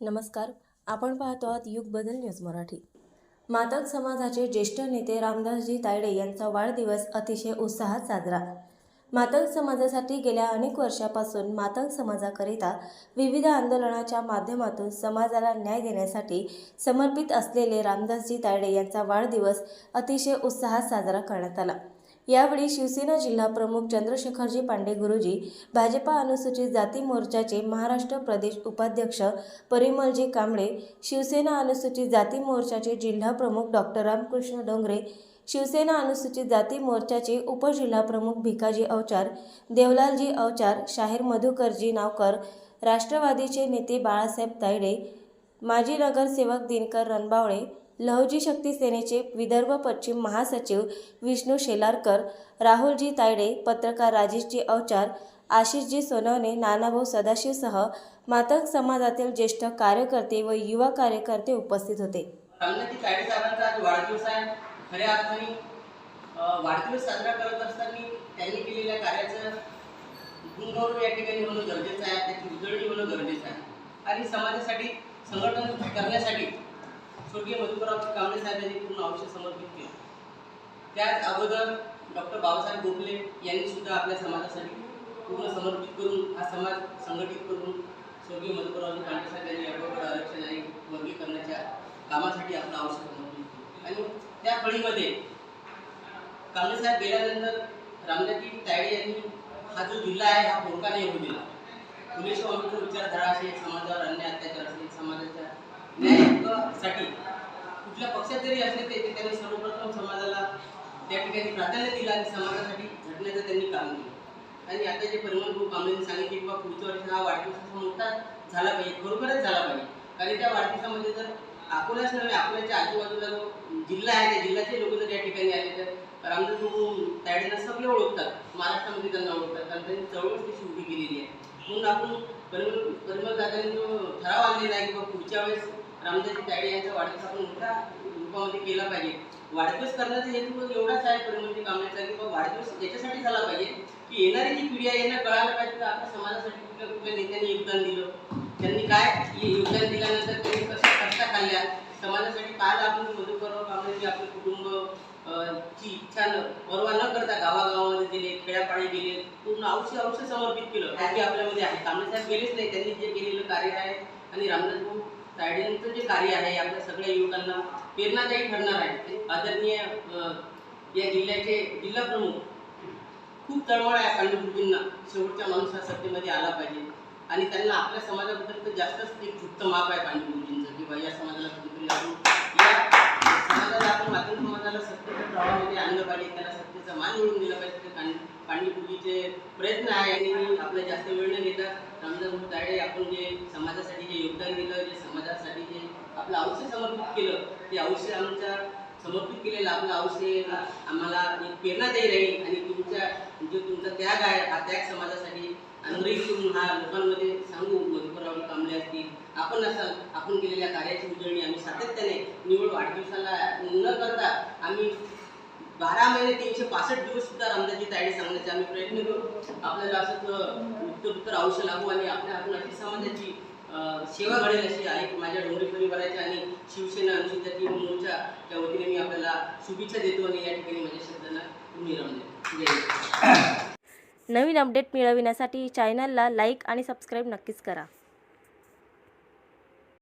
नमस्कार आपण पाहतो आहात युग बदल न्यूज मराठी. मातक समाजाचे ज्येष्ठ नेते रामदासजी तायडे यांचा वाढदिवस अतिशय उत्साहात साजरा. मातक समाजासाठी गेल्या अनेक वर्षापासून मातक समाजाकरिता विविध आंदोलनाच्या माध्यमातून समाजाला न्याय देण्यासाठी समर्पित असलेले रामदासजी तायडे यांचा वाढदिवस अतिशय उत्साहात साजरा करण्यात आला. यावेळी शिवसेना जिल्हा प्रमुख चंद्रशेखरजी पांडे गुरुजी भाजपा अनुसूचित जाती मोर्चाचे महाराष्ट्र प्रदेश उपाध्यक्ष परिमलजी कांबळे शिवसेना अनुसूचित जाती मोर्चाचे जिल्हा प्रमुख डॉक्टर रामकृष्ण डोंगरे शिवसेना अनुसूचित जाती मोर्चाचे उपजिल्हाप्रमुख भिकाजी अवचार देवलालजी अवचार शाहीर मधुकरजी नावकर राष्ट्रवादीचे नेते बाळासाहेब तायडे माजी नगरसेवक दिनकर रणबावळे लहुजी शक्ती सेनेचे विदर्भ पश्चिम महासचिव विष्णू शेलारकर राहुलजी तायडे पत्रकार राजेशजी अवचार आशिषजी सोनवणे नानाभाऊ सदाशिवसह मातक समाजातील ज्येष्ठ कार्यकर्ते व युवा कार्यकर्ते उपस्थित होते. वाढदिवस आहे. खऱ्या अर्थाने वाढदिवस साजरा करत असताना त्यांनी केलेल्या कार्याचं गुणगौरव या ठिकाणी होणं गरजेचं आहे. त्याची उजळणी होणं गरजेचं आहे. आणि समाजासाठी संघटन करण्यासाठी स्वर्गीय मधुकरराव कांबळे साहेब यांनी पूर्ण आयुष्य समर्पित केलं. त्याच अगोदर डॉक्टर बाबासाहेब गोखले यांनी सुद्धा आपल्या समाजासाठी पूर्ण समर्पित करून हा समाज संघटित करून स्वर्गीय मधुकररावजी कांबळे साहेब यांनी अगोदर आरक्षण आणि वर्गीकरणाच्या कामासाठी आपलं आयुष्य समर्पित केलं. आणि त्या फळीमध्ये कांबळे साहेब गेल्यानंतर रामदासजी तायडे यांनी हा जो जिल्हा आहे हा पोरकाने येऊ दिला. फुले विचारधारा असेल समाजावर अन्याय अत्याचार असेल समाजाच्या साठी कुठल्या पक्षात जरी असले ते त्यांनी सर्वप्रथम समाजाला त्या ठिकाणी प्राधान्य दिलं आणि समाजासाठी झटण्याचं त्यांनी काम केलं. आणि आता जे परिणाम भाऊ कांबळेंनी सांगितले की बा पुढच्या वर्षी हा वाढदिवसाचा मोठा झाला पाहिजे. खरोखरच झाला पाहिजे. कारण त्या वाढदिवसामध्ये जर अकोलाच नव्हे अकोल्याच्या आजूबाजूला जो जिल्हा आहे त्या जिल्ह्याचे लोक जर या ठिकाणी आले तर रामदास भाऊ तायडेंना सगळे ओळखतात. महाराष्ट्रामध्ये त्यांना ओळखतात. कारण त्यांनी चळवळ तशी उभी केलेली आहे. म्हणून आपण परिमल परिमल दादांनी जो ठराव आणलेला आहे की बा पुढच्या वेळेस रामदासजी तायडे यांचा वाढदिवस आपण मोठ्या रूपामध्ये केला पाहिजे. वाढदिवस करण्याचा हेतू पण एवढाच आहे परिमंत्री कामण्याचा की वाढदिवस याच्यासाठी झाला पाहिजे की येणारी जी पिढी आहे यांना कळायला पाहिजे की आपल्या समाजासाठी कुठल्या कुठल्या नेत्यांनी योगदान दिलं. त्यांनी काय योगदान दिल्यानंतर त्यांनी कसं कष्टा खाल्ल्या समाजासाठी पाहायला आपण मदत करावं जे आपलं कुटुंब ची इच्छा न परवा न करता गावागावामध्ये गेले खेड्यापाडी गेले पूर्ण औषध औषध समर्पित केलं. त्याची आपल्यामध्ये आहे कांबळे साहेब गेलेच नाही. त्यांनी जे केलेलं कार्य आहे आणि रामदास भाऊ तायडेंचं जे कार्य आहे आपल्या सगळ्या युवकांना प्रेरणादायी ठरणार आहे. ते आदरणीय या जिल्ह्याचे जिल्हा प्रमुख खूप तळमळ आहे पांडुपुजींना शेवटच्या माणूस हा सत्तेमध्ये आला पाहिजे. आणि त्यांना आपल्या समाजाबद्दल तर जास्तच एक गुप्त माप आहे पांडुपुजींचं की या समाजाला कधीतरी आपण या समाजाला सत्तेच्या प्रवाहामध्ये आणलं पाहिजे त्याला सत्तेचा मान मिळून दिला पाहिजे. ते प्रयत्न आहे आणि आपला जास्त वेळ न घेता रमजान तायडे आपण जे समाजासाठी जे योगदान दिलं जे समाजासाठी जे आपलं आयुष्य समर्पित केलं ते आयुष्य आमच्या समर्पित केलेलं आपलं आयुष्य आम्हाला एक प्रेरणादायी राहील आणि जो तुमचा त्याग आहे हा त्याग समाजासाठी अनुग्रहित करून हा लोकांमध्ये सांगू मधुकरराव कांबळे असतील. आपण असं आपण केलेल्या कार्याची उजळणी आम्ही सातत्याने निवड वाढदिवसाला न करता आम्ही बारा महिने तीनशे पासष्ट दिवस सुद्धा रामदासजी तायडे सांगण्याचा आम्ही प्रयत्न करू. आपल्याला असंच उत्तर उत्तर आयुष्य लागू आणि आपल्या आपण अशी समाजाची सेवा घडेल अशी आहे. माझ्या डोंगरी परिवाराच्या आणि शिवसेना अनुसूचित मोर्चा मोर्चाच्या वतीने मी आपल्याला शुभेच्छा देतो आणि या ठिकाणी माझ्या शब्दांना विराम देतो जय नवीन अपडेट मिळविण्यासाठी चॅनलला लाईक आणि सबस्क्राईब नक्कीच करा.